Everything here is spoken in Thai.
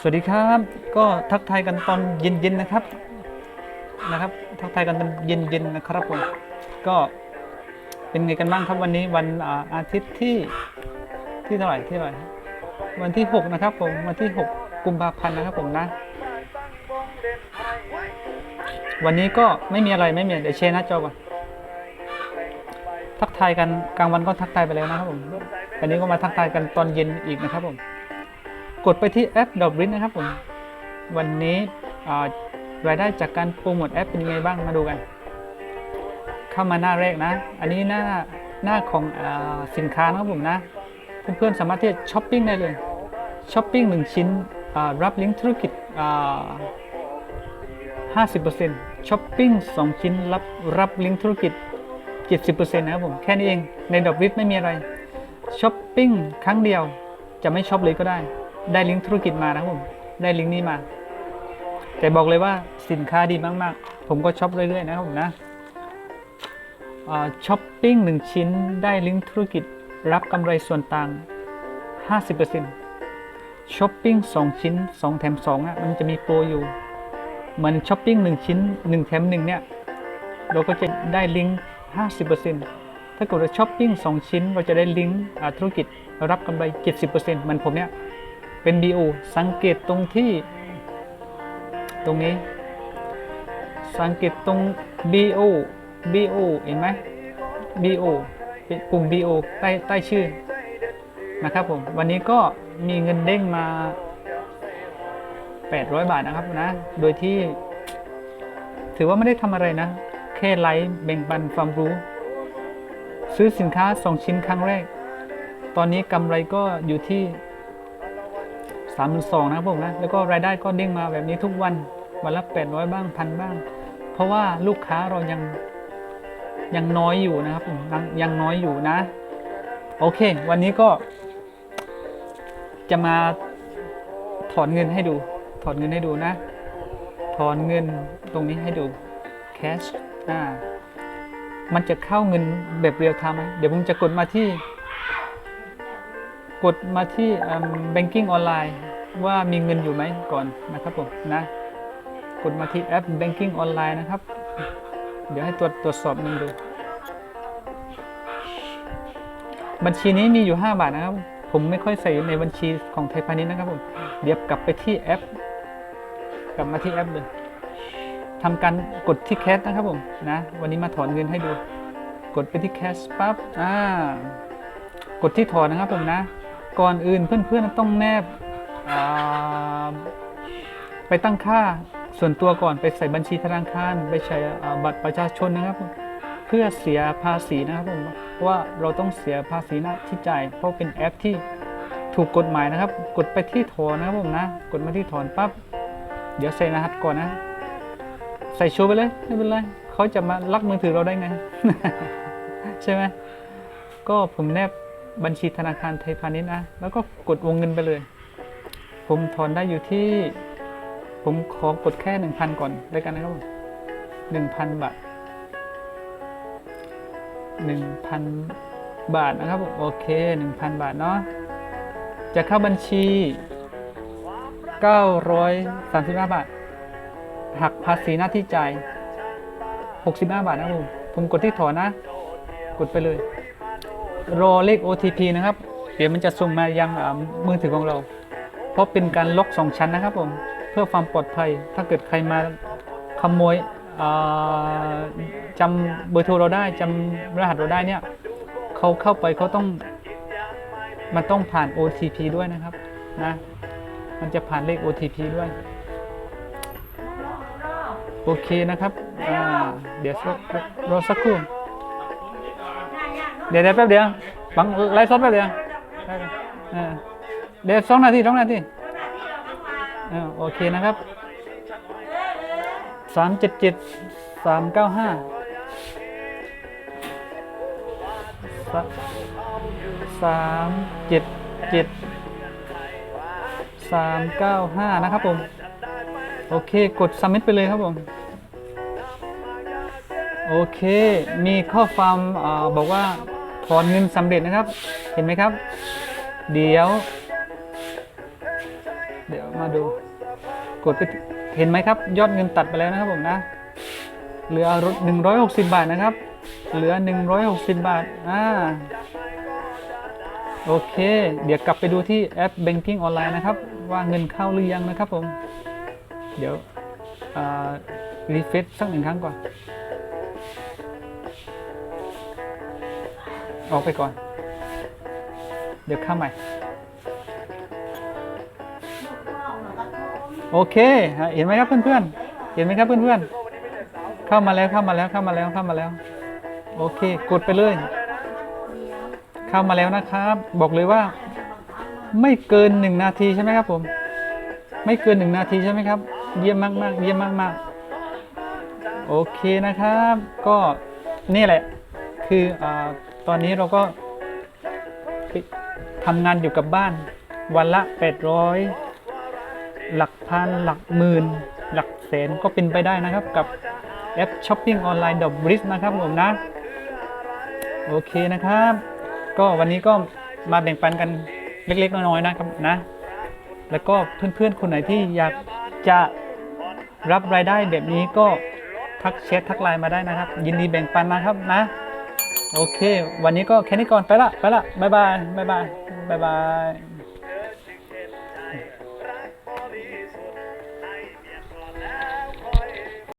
สวัสดีครับ ก็ทักทายกันตอนเย็นๆนะครับนะครับ ทักทายกันตอนเย็นๆนะครับผมก็เป็นไงกันบ้างครับวันนี้วันอาอาทิตย์ที่ที่เท่าไหร่ที่เท่าไหร่วันที่ 6 นะครับผมวันที่ 6 กุมภาพันธ์นะครับผมนะ วันนี้ก็ไม่มีอะไรไม่มีเดี๋ยวเชร์หน้าจอก่อนทักทายกันกลางวันก็ทักทายไปแล้วนะครับผมวันนี้ก็มาทักทายกันตอนเย็นอีกนะครับผม กดไปที่แอปดอกรินนะครับผม วันนี้รายได้จากการโปรโมทแอปเป็นยังไงบ้างมาดูกัน เข้ามาหน้าแรกนะ อันนี้หน้าหน้าของอสินค้านะครับผมนะ เพื่อนๆสามารถที่จะช้อปปิ้งได้เลยช้อปปิ้งหนึ่งชิ้นรับลิงก์ธุรกิจอ่า50%ช้อปปิ้ง2 ชิ้นรับรับลิงก์ธุรกิจ 70%นะครับผม แค่นี้เอง ในดอกริไม่มีอะไรช้อปปิ้งครั้งเดียวจะไม่ช็อปเลยก็ได้ ได้ลิงก์ธุรกิจมานะผม ได้ลิงก์นี้มา แต่บอกเลยว่าสินค้าดีมาก ๆ ผมก็ช็อปเรื่อย ๆ นะครับผมนะช้อปปิ้งหนึ่งชิ้นได้ลิงก์ธุรกิจรับกำไรส่วนต่าง 50%ช้อปปิ้ง2 ชิ้น 2 แถม2อะมันจะมีโปรอยู่ เหมือนช้อปปิ้ง1 ชิ้น 1 แถม 1 เนี่ย เราก็จะได้ลิงก์ 50%ถ้าเกิดว่าช้อปปิ้ง2 ชิ้น เราจะได้ลิงก์ธุรกิจรับกำไร 70%เหมือนผมเนี่ย เป็น BO สังเกตตรงที่ตรงนี้ สังเกตตรง BO BO เห็นไหม BO เป็นปุ่ม BO ใต้ใต้ชื่อนะครับผม วันนี้ก็มีเงินเด้งมา 800 บาทนะครับนะ โดยที่ ถือว่าไม่ได้ทำอะไรนะ แค่ไลฟ์แบ่งปันความรู้ ซื้อสินค้า 2 ชิ้นครั้งแรก ตอนนี้กำไรก็อยู่ที่ สามหมื่นสองนะครับผมนะแล้วก็รายได้ก็เด้งมาแบบนี้ทุกวันวันละแปดร้อยบ้างพันบ้าง เพราะว่าลูกค้าเรายังยังน้อยอยู่นะครับผมยังน้อยอยู่นะ โอเค วันนี้ก็ จะมาถอนเงินให้ดู ถอนเงินให้ดูนะ ถอนเงินตรงนี้ให้ดู cash อ่ามันจะเข้าเงินแบบเรียลไทม์ไหมเดี๋ยวผมจะกดมาที่ กดมาที่อืม banking ออนไลน์ ว่ามีเงินอยู่ไหมก่อนนะครับผมนะกดมาที่แอป banking ออนไลน์นะครับ เดี๋ยวให้ตรวจตรวจสอบเงินดู บัญชีนี้มีอยู่ 5 บาทนะครับ ผมไม่ค่อยใส่ในบัญชีของไทยพาณิชย์นะครับผม เดี๋ยวกลับไปที่แอป กลับมาที่แอปเลยทำการกดที่แคชนะครับผมนะ วันนี้มาถอนเงินให้ดู กดไปที่แคชปั๊บอ่ากดที่ถอนนะครับผมนะ ก่อนอื่นเพื่อนๆต้องแนบ ไปตั้งค่าส่วนตัวก่อนไปใส่บัญชีธนาคารไปใช้บัตรประชาชนนะครับ เพื่อเสียภาษีนะครับผมว่าเราต้องเสียภาษีหน้าที่จ่ายเพราะเป็นแอปที่ถูกกฎหมายนะครับ กดไปที่ถอนนะครับผมนะ กดมาที่ถอนปั๊บเดี๋ยวใส่รหัสก่อนนะ ใส่โชว์ไปเลยไม่เป็นไรเขาจะมาลักมือถือเราได้ไง ใช่ไหมก็ผมแนบบัญชีธนาคารไทยพาณิชย์นะแล้วก็กดวงเงินไปเลย ผมถอนได้อยู่ที่ ผมขอกดแค่หนึ่งพันก่อนได้กันนะครับหนึ่งพันบาทหนึ่งพันบาทนะครับผมโอเคหนึ่งพันบาทเนาะจะเข้าบัญชีเก้าร้อยสามสิบห้าบาทหักภาษีหน้าที่จ่ายหกสิบห้าบาทนะครับผมผมกดที่ถอนนะ กดไปเลย รอเลข OTP นะครับ เดี๋ยวมันจะส่งมายังมือถือของเรา เพราะเป็นการล็อกสองชั้นนะครับผมเพื่อความปลอดภัย ถ้าเกิดใครมาขโมยจำเบอร์โทรเราได้จำรหัสเราได้เนี่ยเขาเข้าไปเขาต้องมันต้องผ่าน OTP ด้วยนะครับนะมันจะผ่านเลข OTP ด้วย โอเคนะครับเดี๋ยวสักรอสักครู่เดี๋ยวเดี๋ยวแป๊บเดียวบังไลฟ์สดแป๊บเดียว เดี๋ยวสองนาทีสองนาทีเออโอเคนะครับสามเจ็ดเจ็ดสามเก้าห้าสามเจ็ดเจ็ดสามเก้าห้านะครับผม โอเคกด submit ไปเลยครับผม โอเค มีข้อความอบอกว่าถอนเงินสำเร็จนะครับ เห็นไหมครับ เดี๋ยวเดี๋ยว มาดู กดไปเห็นไหมครับ ยอดเงินตัดไปแล้วนะครับผมนะ เหลือรถ160 บาทนะครับ เหลือ 160 บาทอ่าโอเค เดี๋ยวกลับไปดูที่แอป Banking ออนไลน์นะครับ ว่าเงินเข้าหรือยังนะครับผม เดี๋ยวรีเฟซสักหนึ่งครั้งก่อน ออกไปก่อน เดี๋ยวเข้าใหม่ โอเคเห็นไหมครับเพื่อนๆ เห็นไหมครับเพื่อนๆ เข้ามาแล้วเข้ามาแล้วเข้ามาแล้วเข้ามาแล้ว โอเค กดไปเลย เข้ามาแล้วนะครับ บอกเลยว่า ไม่เกินหนึ่งนาทีใช่ไหมครับผม ไม่เกินหนึ่งนาทีใช่ไหมครับ เยี่ยมมากมากๆเยี่ยมมากมากๆ โอเคนะครับ ก็นี่แหละ คืออตอนนี้เราก็ทำงานอยู่กับบ้านวันละ 800 หลักพันหลักหมื่น หลักแสนก็เป็นไปได้นะครับกับแอปช้อปปิ้งออนไลน์ดอบริสนะครับผมนะ โอเคนะครับ ก็วันนี้ก็มาแบ่งปันกันเล็กๆ น้อยๆนะครับนะ แล้วก็เพื่อนๆ คนไหนที่อยากจะรับรายได้แบบนี้ก็ทักแชททักไลน์มาได้นะครับ ยินดีแบ่งปันนะครับนะ โอเค วันนี้ก็แค่นี้ก่อนไปละไปละบ๊ายบายบ๊ายบายบ๊ายบาย